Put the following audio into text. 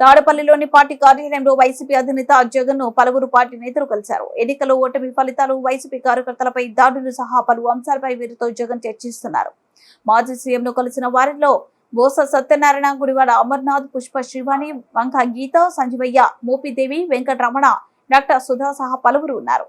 తాడపల్లిలోని party కార్యాలయంలో YCP అధినేత జగన్ను పలువురు పార్టీ నేతలు కలిశారు. ఎన్నికల ఓటమి ఫలితాలు వైసీపీ కార్యకర్తలపై దాడులు సహా పలు అంశాలపై వీరితో జగన్ చర్చిస్తున్నారు. మాజీ సీఎం కలిసిన వారిలో బోస సత్యనారాయణ గుడివాడ అమర్నాథ్ పుష్ప శ్రీవాణి వంక గీత సంజీవయ్య మోపిదేవి వెంకటరమణ డాక్టర్ సుధా సహా పలువురు ఉన్నారు.